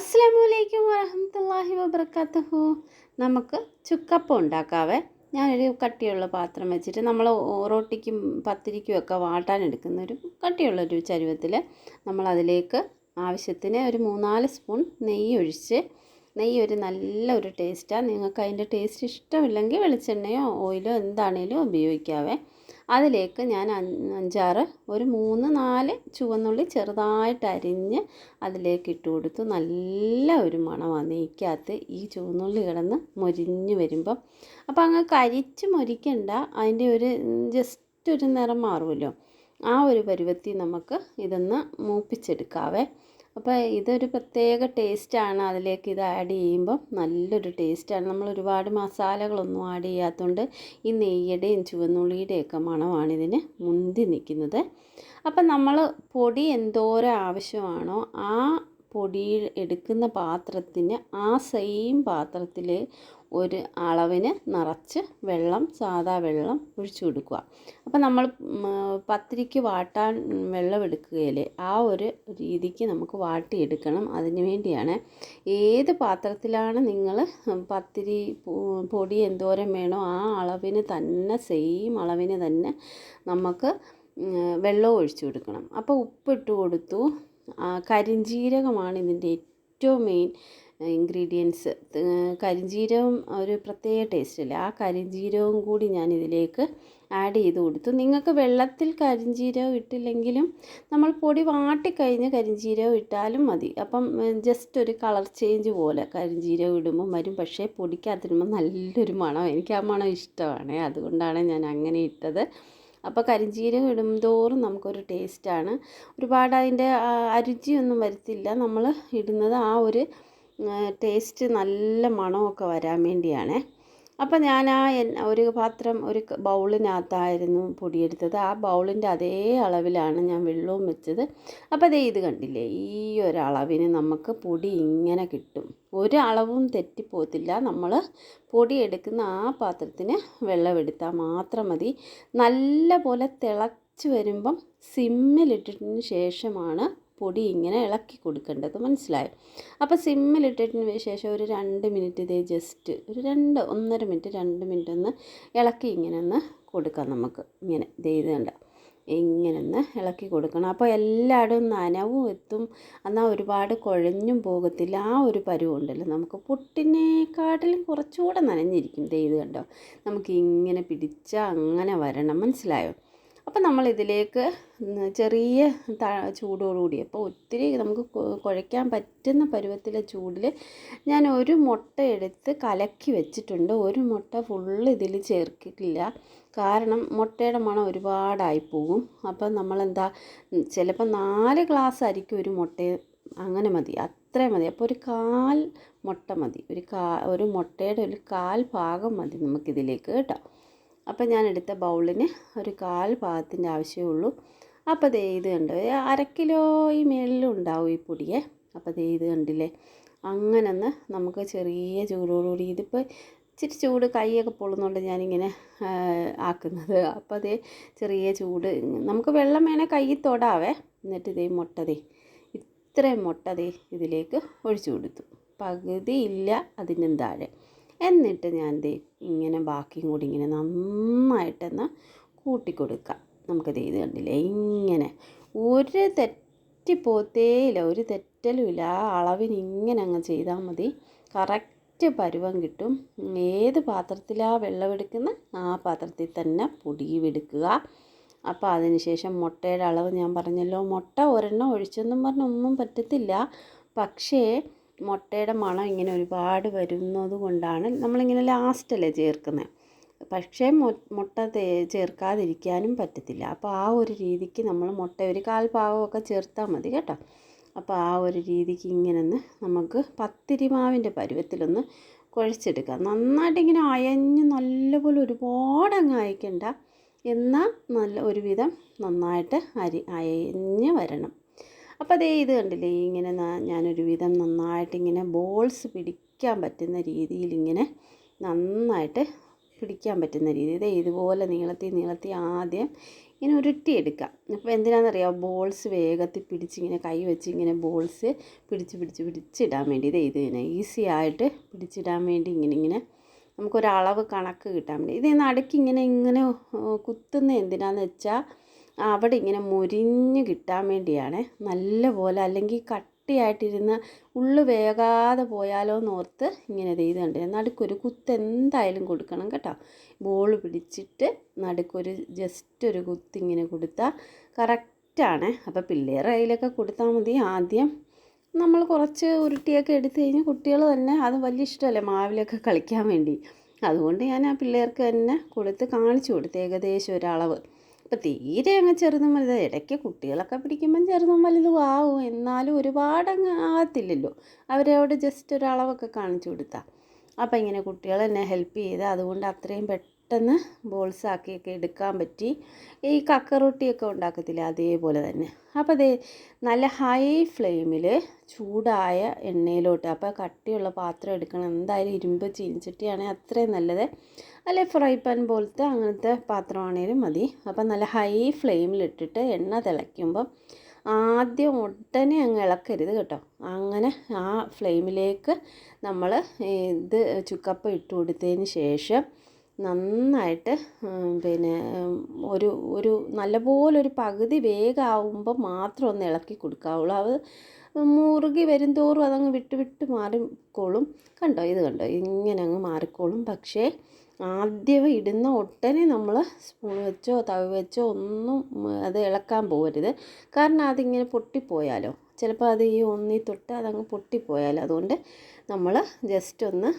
അസ്സലാമലൈക്കും വരഹമുല്ലാഹി വബർക്കാത്തുഹു നമുക്ക് ചുക്കപ്പം ഉണ്ടാക്കാവേ. ഞാനൊരു കട്ടിയുള്ള പാത്രം വെച്ചിട്ട് നമ്മൾ റൊട്ടിക്കും പത്തിരിക്കും ഒക്കെ വാട്ടാൻ എടുക്കുന്ന ഒരു കട്ടിയുള്ളൊരു ചരുവത്തിൽ നമ്മൾ അതിലേക്ക് ആവശ്യത്തിന് ഒരു മൂന്നാൽ സ്പൂൺ നെയ്യ് ഒഴിച്ച് നെയ്യ് ഒരു നല്ല ഒരു ടേസ്റ്റാണ് നിങ്ങൾക്ക് അതിന്റെ ടേസ്റ്റ് ഇഷ്ടമില്ലെങ്കിൽ വെളിച്ചെണ്ണയോ ഓയിലോ എന്താണേലും ഉപയോഗിക്കാവേ. അതിലേക്ക് ഞാൻ അഞ്ചാറ് ഒരു മൂന്ന് നാല് ചുവന്നുള്ളി ചെറുതായിട്ട് അരിഞ്ഞ് അതിലേക്ക് ഇട്ട് കൊടുത്തു. നല്ല ഒരു മണമാണ് നെയ്ക്കകത്ത് ഈ ചുവന്നുള്ളി കിടന്ന് മൊരിഞ്ഞ് വരുമ്പം. അപ്പോൾ അങ്ങ് കരിച്ച് മൊരിക്കണ്ട അതിന്റെ ഒരു ജസ്റ്റ് ഒരു നിറം മാറുമല്ലോ. ആ ഒരു പരുവത്തിൽ നമുക്ക് ഇതൊന്ന് മൂപ്പിച്ചെടുക്കാവേ. അപ്പോൾ ഇതൊരു പ്രത്യേക ടേസ്റ്റാണ് അതിലേക്ക് ഇത് ആഡ് ചെയ്യുമ്പോൾ നല്ലൊരു ടേസ്റ്റാണ്. നമ്മൾ ഒരുപാട് മസാലകളൊന്നും ആഡ് ചെയ്യാത്തതുകൊണ്ട് ഈ നെയ്യുടെയും ചുവന്നുള്ളിയുടെയൊക്കെ മണമാണ് ഇതിന് മുന്തി നിൽക്കുന്നത്. അപ്പം നമ്മൾ പൊടി എന്തോരം ആവശ്യമാണോ ആ പൊടി എടുക്കുന്ന പാത്രത്തിന് ആ സെയിം പാത്രത്തിൽ ഒരു അളവിന് നിറച്ച് വെള്ളം സാധാ വെള്ളം ഒഴിച്ചു കൊടുക്കുക. അപ്പോൾ നമ്മൾ പത്തിരിക്ക് വാട്ടാൻ വെള്ളം എടുക്കുകയല്ലേ ആ ഒരു രീതിക്ക് നമുക്ക് വാട്ടിയെടുക്കണം. അതിന് വേണ്ടിയാണ് ഏത് പാത്രത്തിലാണ് നിങ്ങൾ പത്തിരി പൊടി എന്തോരം വേണോ ആ അളവിന് തന്നെ സെയിം അളവിന് തന്നെ നമുക്ക് വെള്ളം ഒഴിച്ചു കൊടുക്കണം. അപ്പോൾ ഉപ്പിട്ട് കൊടുത്തു. കരിഞ്ജീരകമാണ് ഇതിന്റെ ഏറ്റവും മെയിൻ ഇൻഗ്രീഡിയൻസ് കരിഞ്ജീരകം ഒരു പ്രത്യേക ടേസ്റ്റല്ലേ ആ കരിഞ്ജീരകവും കൂടി ഞാൻ ഇതിലേക്ക് ആഡ് ചെയ്ത് കൊടുത്തു. നിങ്ങൾക്ക് വെള്ളത്തിൽ കരിഞ്ജീരകം ഇട്ടില്ലെങ്കിലും നമ്മൾ പൊടി വാട്ടിക്കഴിഞ്ഞ് കരിഞ്ജീരകം ഇട്ടാലും മതി. അപ്പം ജസ്റ്റ് ഒരു കളർ ചേഞ്ച് പോലെ കരിഞ്ജീരകം ഇടുമ്പോൾ വരും. പക്ഷേ പൊടിക്കകത്തിടുമ്പോൾ നല്ലൊരു മണം എനിക്ക് ആ മണം ഇഷ്ടമാണ്. അതുകൊണ്ടാണ് ഞാൻ അങ്ങനെ ഇട്ടത്. അപ്പോൾ കരിഞ്ജീരകം ഇടുംതോറും നമുക്കൊരു ടേസ്റ്റാണ്. ഒരുപാട് അതിന്റെ അരുചിയൊന്നും വരുത്തില്ല. നമ്മൾ ഇടുന്നത് ആ ഒരു ടേസ്റ്റ് നല്ല മണമൊക്കെ വരാൻ വേണ്ടിയാണ്. അപ്പോൾ ഞാൻ ആ ഒരു പാത്രം ഒരു ബൗളിനകത്തായിരുന്നു പൊടിയെടുത്തത്. ആ ബൗളിന്റെ അതേ അളവിലാണ് ഞാൻ വെള്ളവും വെച്ചത്. അപ്പോൾ അതേ ഇത് കണ്ടില്ലേ? ഈ ഒരളവിന് നമുക്ക് പൊടി ഇങ്ങനെ കിട്ടും. ഒരു അളവും തെറ്റിപ്പോത്തില്ല. നമ്മൾ പൊടി എടുക്കുന്ന ആ പാത്രത്തിന് വെള്ളം എടുത്താൽ മാത്രം മതി. നല്ല പോലെ തിളച്ച് വരുമ്പം സിമ്മിലിട്ടിട്ടതിന് ശേഷമാണ് പൊടി ഇങ്ങനെ ഇളക്കി കൊടുക്കേണ്ടത് മനസ്സിലായോ? അപ്പോൾ സിമ്മിലിട്ടിട്ടതിന് ശേഷം ഒരു രണ്ട് മിനിറ്റ് ഇതേ ജസ്റ്റ് ഒരു രണ്ട് ഒന്നര മിനിറ്റ് രണ്ട് മിനിറ്റ് ഒന്ന് ഇളക്കി ഇങ്ങനെ ഒന്ന് കൊടുക്കാം നമുക്ക്. ഇങ്ങനെ ഇതേതുണ്ട് ഇങ്ങനെ ഒന്ന് ഇളക്കി കൊടുക്കണം. അപ്പോൾ എല്ലായിടും നനവും എത്തും. എന്നാൽ ഒരുപാട് കുഴഞ്ഞും പോകത്തില്ല. ആ ഒരു പരുവുണ്ടല്ലോ നമുക്ക് പുട്ടിനെക്കാട്ടിലും കുറച്ചുകൂടെ നനഞ്ഞിരിക്കും. ഇത് കണ്ടോ? നമുക്ക് ഇങ്ങനെ പിടിച്ചാൽ അങ്ങനെ വരണം. മനസ്സിലായോ? അപ്പം നമ്മൾ ഇതിലേക്ക് ചെറിയ ചൂടോടുകൂടി. അപ്പോൾ ഒത്തിരി നമുക്ക് കുഴയ്ക്കാൻ പറ്റുന്ന പരുവത്തിലെ ചൂടിൽ ഞാൻ ഒരു മുട്ട എടുത്ത് കലക്കി വെച്ചിട്ടുണ്ട്. ഒരു മുട്ട ഫുള്ള് ഇതിൽ ചേർക്കില്ല കാരണം മുട്ടയുടെ മണം ഒരുപാടായി പോകും. അപ്പം നമ്മളെന്താ ചിലപ്പോൾ നാല് ഗ്ലാസ് ആയിരിക്കും ഒരു മുട്ട അങ്ങനെ മതി. അത്രയും മതി. അപ്പോൾ ഒരു കാൽ മുട്ട മതി. ഒരു കാ ഒരു മുട്ടയുടെ ഒരു കാൽ ഭാഗം മതി നമുക്കിതിലേക്ക് കേട്ടോ. അപ്പം ഞാൻ എടുത്ത ബൗളിന് ഒരു കാൽ ഭാഗത്തിന്റെ ആവശ്യമേ ഉള്ളൂ. അപ്പോൾ ദേ ഇത് കണ്ടോ അര കിലോ ഈ മേളിലും ഉണ്ടാവും ഈ പൊടിയെ. അപ്പോൾ ദേ ഇത് കണ്ടില്ലേ അങ്ങനെ ഒന്ന് നമുക്ക് ചെറിയ ചൂടോടുകൂടി ഇതിപ്പോൾ ഇച്ചിരി ചൂട് കൈയൊക്കെ പൊള്ളുന്നുണ്ട് ഞാനിങ്ങനെ ആക്കുന്നത്. അപ്പോൾ അതേ ചെറിയ ചൂട് നമുക്ക് വെള്ളം വേണേൽ കൈ തൊടാവേ. എന്നിട്ട് ഇതേ മുട്ട ദേ ഇത്രയും മുട്ട ദേ ഇതിലേക്ക് ഒഴിച്ചു കൊടുത്തു. പകുതി ഇല്ല അതിനും താഴെ. എന്നിട്ട് ഞാൻ ദേ ഇങ്ങനെ ബാക്കിയും കൂടി ഇങ്ങനെ നന്നായിട്ടൊന്ന് കൂട്ടി നമുക്ക് ഇത് കണ്ടില്ലേ? ഇങ്ങനെ ഒരു തെറ്റിപ്പോത്തേയില്ല ഒരു തെറ്റലുമില്ല ആ അളവിന് ഇങ്ങനെ അങ്ങ് ചെയ്താൽ മതി. കറക്റ്റ് പരുവം കിട്ടും. ഏത് പാത്രത്തിലാണ് വെള്ളമെടുക്കുന്ന ആ പാത്രത്തിൽ തന്നെ പൊടിയെടുക്കുക അപ്പോൾ അതിന് ശേഷം മുട്ടയുടെ അളവ് ഞാൻ പറഞ്ഞല്ലോ. മുട്ട ഒരെണ്ണം ഒഴിച്ചെന്നും പറഞ്ഞൊന്നും പറ്റത്തില്ല. പക്ഷേ മുട്ടയുടെ മണം ഇങ്ങനെ ഒരുപാട് വരുന്നത് കൊണ്ടാണ് നമ്മളിങ്ങനെ ലാസ്റ്റല്ലേ ചേർക്കുന്നത് പക്ഷേ മുട്ട ചേർക്കാതിരിക്കാനും പറ്റത്തില്ല. അപ്പോൾ ആ ഒരു രീതിക്ക് നമ്മൾ മുട്ട ഒരു കാൽ പാവമൊക്കെ ചേർത്താൽ മതി കേട്ടോ. അപ്പോൾ ആ ഒരു രീതിക്ക് ഇങ്ങനെ ഒന്ന് നമുക്ക് പത്തിരി മാവിന്റെ പരുവത്തിലൊന്ന് കുഴച്ചെടുക്കാം. നന്നായിട്ട് ഇങ്ങനെ അയഞ്ഞ് നല്ലപോലെ ഒരുപാട് അങ്ങ് അയക്കണ്ട. എന്നാൽ നല്ല ഒരുവിധം നന്നായിട്ട് അരി അയഞ്ഞ് വരണം. അപ്പോൾ അതേ ഇത് കണ്ടില്ലേ ഇങ്ങനെ ഞാനൊരു വിധം നന്നായിട്ട് ഇങ്ങനെ ബോൾസ് പിടിക്കാൻ പറ്റുന്ന രീതിയിൽ ഇങ്ങനെ നന്നായിട്ട് പിടിക്കാൻ പറ്റുന്ന രീതി. ഇതേ ഇതുപോലെ നീളത്തി നീളത്തി ആദ്യം ഇങ്ങനെ ഉരുട്ടിയെടുക്കാം അപ്പോൾ എന്തിനാണെന്നറിയാം ബോൾസ് വേഗത്തിൽ പിടിച്ചിങ്ങനെ കൈ വെച്ച് ഇങ്ങനെ ബോൾസ് പിടിച്ച് പിടിച്ച് പിടിച്ചിടാൻ വേണ്ടി. ഇത് ഇത് ഇങ്ങനെ ഈസി ആയിട്ട് പിടിച്ചിടാൻ വേണ്ടി ഇങ്ങനെ ഇങ്ങനെ നമുക്കൊരളവ് കണക്ക് കിട്ടാൻ വേണ്ടി. ഇത് നടുക്കിങ്ങനെ ഇങ്ങനെ കുത്തുന്ന എന്തിനാണെന്ന് വെച്ചാൽ അവിടെ ഇങ്ങനെ മുരിഞ്ഞ് കിട്ടാൻ വേണ്ടിയാണ് നല്ലപോലെ അല്ലെങ്കിൽ കട്ടിയായിട്ടിരുന്ന് ഉള്ളു വേകാതെ പോയാലോ എന്ന് ഓർത്ത് ഇങ്ങനെ ചെയ്തുണ്ട് നടുക്കൊരു കുത്ത് എന്തായാലും കൊടുക്കണം കേട്ടോ. ബോൾ പിടിച്ചിട്ട് നടുക്കൊരു ജസ്റ്റ് ഒരു കുത്ത് ഇങ്ങനെ കൊടുത്താൽ കറക്റ്റാണ് അപ്പോൾ പിള്ളേരുടെ കയ്യിലൊക്കെ കൊടുത്താൽ മതി. ആദ്യം നമ്മൾ കുറച്ച് ഉരുട്ടിയൊക്കെ എടുത്തു കഴിഞ്ഞാൽ കുട്ടികൾ തന്നെ അത് വലിയ ഇഷ്ടമല്ലേ മാവിലൊക്കെ കളിക്കാൻ വേണ്ടി. അതുകൊണ്ട് ഞാൻ ആ പിള്ളേർക്ക് തന്നെ കൊടുത്ത് കാണിച്ചു കൊടുത്തു ഏകദേശം ഒരളവ്. ഇപ്പം തീരെ അങ്ങ് ചെറുതും വലുത്. ഇടയ്ക്ക് കുട്ടികളൊക്കെ പിടിക്കുമ്പം ചെറുതും വലുതും ആവും. എന്നാലും ഒരുപാടങ്ങ് ആകത്തില്ലല്ലോ. അവരോട് ജസ്റ്റ് ഒരളവൊക്കെ കാണിച്ചു കൊടുത്താൽ അപ്പം ഇങ്ങനെ കുട്ടികൾ എന്നെ ഹെൽപ്പ് ചെയ്ത് അതുകൊണ്ട് അത്രയും പെട്ടെന്ന് ബോൾസ് ആക്കിയൊക്കെ എടുക്കാൻ പറ്റി. ഈ കക്കറൊട്ടിയൊക്കെ ഉണ്ടാക്കത്തില്ല? അതേപോലെ തന്നെ. അപ്പോൾ അതേ നല്ല ഹൈ ഫ്ലെയിമിൽ ചൂടായ എണ്ണയിലോട്ട് അപ്പോൾ കട്ടിയുള്ള പാത്രം എടുക്കണം. എന്തായാലും ഇരുമ്പ് ചീനിച്ചട്ടിയാണെങ്കിൽ അത്രയും നല്ലത്. അല്ലെ ഫ്രൈ പാൻ പോലത്തെ അങ്ങനത്തെ പാത്രമാണേലും മതി. അപ്പം നല്ല ഹൈ ഫ്ലെയിമിലിട്ടിട്ട് എണ്ണ തിളയ്ക്കുമ്പം ആദ്യം ഉടനെ അങ്ങ് ഇളക്കരുത് കേട്ടോ. അങ്ങനെ ആ ഫ്ലെയിമിലേക്ക് നമ്മൾ ഇത് ചുക്കപ്പം ഇട്ട് കൊടുത്തതിന് ശേഷം നന്നായിട്ട് പിന്നെ ഒരു ഒരു നല്ലപോലെ ഒരു പകുതി വേഗമാവുമ്പോൾ മാത്രം ഒന്ന് ഇളക്കി കൊടുക്കാവുള്ളൂ. അത് മുറുകി വരും തോറും അതങ്ങ് വിട്ട് വിട്ട് മാറിക്കോളും. കണ്ടോ? ഇത് കണ്ടോ? ഇങ്ങനെ അങ്ങ് മാറിക്കോളും. പക്ഷേ ആദ്യം ഇടുന്ന ഒട്ടനെ നമ്മൾ സ്പൂൺ വെച്ചോ തവി വെച്ചോ ഒന്നും അത് ഇളക്കാൻ പോകരുത്. കാരണം അതിങ്ങനെ പൊട്ടിപ്പോയാലോ? ചിലപ്പോൾ അത് ഈ ഒന്നി തൊട്ട് അതങ്ങ് പൊട്ടിപ്പോയാൽ അതുകൊണ്ട് നമ്മൾ ജസ്റ്റ് ഒന്ന്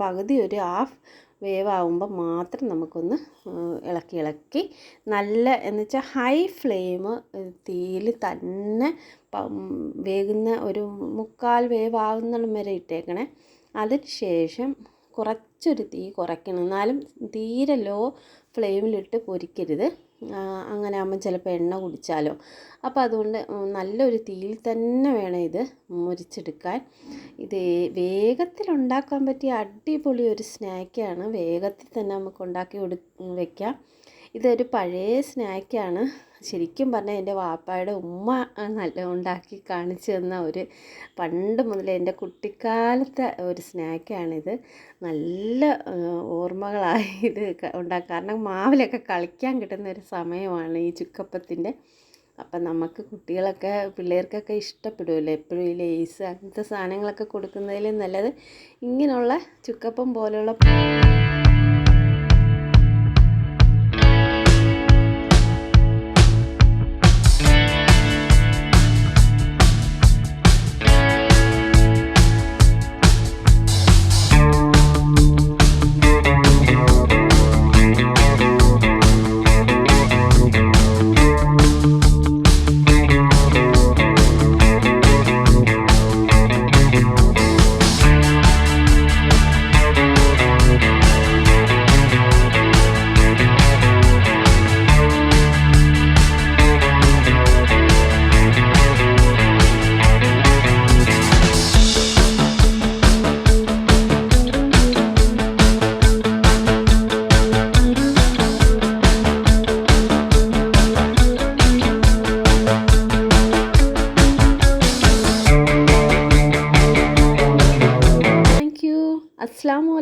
പകുതി ഒരു ഹാഫ് വേവ് ആവുമ്പോൾ മാത്രം നമുക്കൊന്ന് ഇളക്കി ഇളക്കി നല്ല എന്ന് വെച്ചാൽ ഹൈ ഫ്ലെയിം തീയിൽ തന്നെ വേകുന്ന ഒരു മുക്കാൽ വേവ് വേവാകുന്നിടം വരെ ഇട്ടേക്കണേ. അതിന് ശേഷം കുറച്ചൊരു തീ കുറയ്ക്കണം. എന്നാലും തീരെ ലോ ഫ്ലെയിമിലിട്ട് പൊരിക്കരുത്. അങ്ങനെ ആകുമ്പോൾ ചിലപ്പോൾ എണ്ണ കുടിച്ചാലോ. അപ്പോൾ അതുകൊണ്ട് നല്ലൊരു തീയിൽ തന്നെ വേണം ഇത് മുരിച്ചെടുക്കാൻ. ഇത് വേഗത്തിൽ ഉണ്ടാക്കാൻ പറ്റിയ അടിപൊളി ഒരു സ്നാക്കാണ്. വേഗത്തിൽ തന്നെ നമുക്ക് ഉണ്ടാക്കി വെക്കാം. ഇതൊരു പഴയ സ്നാക്കാണ്. ശരിക്കും പറഞ്ഞാൽ എന്റെ വാപ്പായുടെ ഉമ്മ നല്ല ഉണ്ടാക്കി കാണിച്ചു തന്ന ഒരു പണ്ട് മുതൽ എന്റെ കുട്ടിക്കാലത്തെ ഒരു സ്നാക്കാണിത്. നല്ല ഓർമ്മകളായി ഇത് ഉണ്ടാക്കുക കാരണം മാവിലൊക്കെ കളിക്കാൻ കിട്ടുന്ന ഒരു സമയമാണ് ഈ ചുക്കപ്പത്തിന്റെ. അപ്പം നമുക്ക് കുട്ടികളൊക്കെ പിള്ളേർക്കൊക്കെ ഇഷ്ടപ്പെടുമല്ലോ എപ്പോഴും ഈ ലേസ് അങ്ങനത്തെ സാധനങ്ങളൊക്കെ കൊടുക്കുന്നതിലും നല്ലത്. ഇങ്ങനെയുള്ള ചുക്കപ്പം പോലെയുള്ള